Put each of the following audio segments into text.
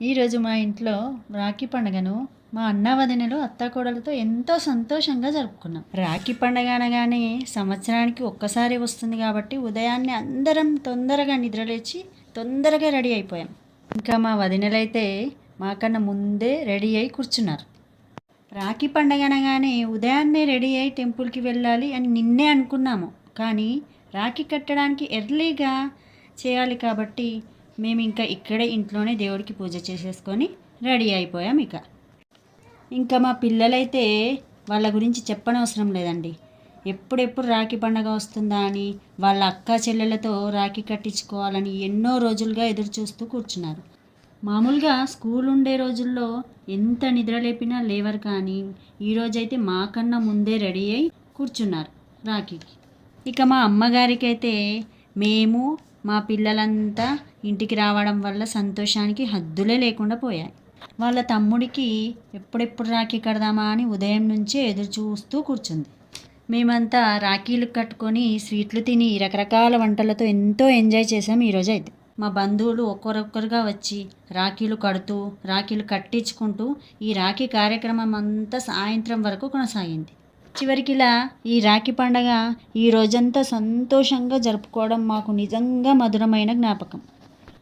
ఈరోజు మా ఇంట్లో రాఖీ పండుగను మా అన్న వదినలు అత్తాకోడలతో ఎంతో సంతోషంగా జరుపుకున్నాం. రాఖీ పండుగ అనగానే సంవత్సరానికి ఒక్కసారి వస్తుంది కాబట్టి ఉదయాన్నే అందరం తొందరగా నిద్రలేచి తొందరగా రెడీ అయిపోయాం. ఇంకా మా వదినలైతే మాకన్నా ముందే రెడీ అయి కూర్చున్నారు. రాఖీ పండగ అనగానే ఉదయాన్నే రెడీ అయి టెంపుల్కి వెళ్ళాలి అని నిన్నే అనుకున్నాము. కానీ రాఖీ కట్టడానికి ఎర్లీగా చేయాలి కాబట్టి మేము ఇంకా ఇక్కడే ఇంట్లోనే దేవుడికి పూజ చేసేసుకొని రెడీ అయిపోయాం ఇక. ఇంకా మా పిల్లలైతే వాళ్ళ గురించి చెప్పనవసరం లేదండి. ఎప్పుడెప్పుడు రాఖీ పండగ వస్తుందా అని వాళ్ళ అక్క చెల్లెలతో రాఖీ కట్టించుకోవాలని ఎన్నో రోజులుగా ఎదురు చూస్తూ కూర్చున్నారు. మామూలుగా స్కూల్ ఉండే రోజుల్లో ఎంత నిద్ర లేపినా లేవరు కానీ ఈరోజైతే మాకన్నా ముందే రెడీ అయి కూర్చున్నారు రాఖీకి. ఇక మా అమ్మగారికి అయితే మేము మా పిల్లలంతా ఇంటికి రావడం వల్ల సంతోషానికి హద్దులే లేకుండా పోయాయి. వాళ్ళ తమ్ముడికి ఎప్పుడెప్పుడు రాఖీ కడదామా అని ఉదయం నుంచే ఎదురు చూస్తూ కూర్చుంది. మేమంతా రాఖీలు కట్టుకొని స్వీట్లు తిని రకరకాల వంటలతో ఎంతో ఎంజాయ్ చేసాం ఈరోజు అయితే మా బంధువులు ఒక్కొరొక్కరుగా వచ్చి రాఖీలు కడుతూ రాఖీలు కట్టించుకుంటూ ఈ రాఖీ కార్యక్రమం అంతా సాయంత్రం వరకు కొనసాగింది. చివరికి ఇలా ఈ రాఖీ పండగ ఈ రోజంతా సంతోషంగా జరుపుకోవడం మాకు నిజంగా మధురమైన జ్ఞాపకం.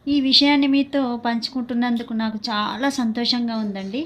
ఈ విషయాన్ని మీతో పంచుకుంటున్నందుకు నాకు చాలా సంతోషంగా ఉందండి.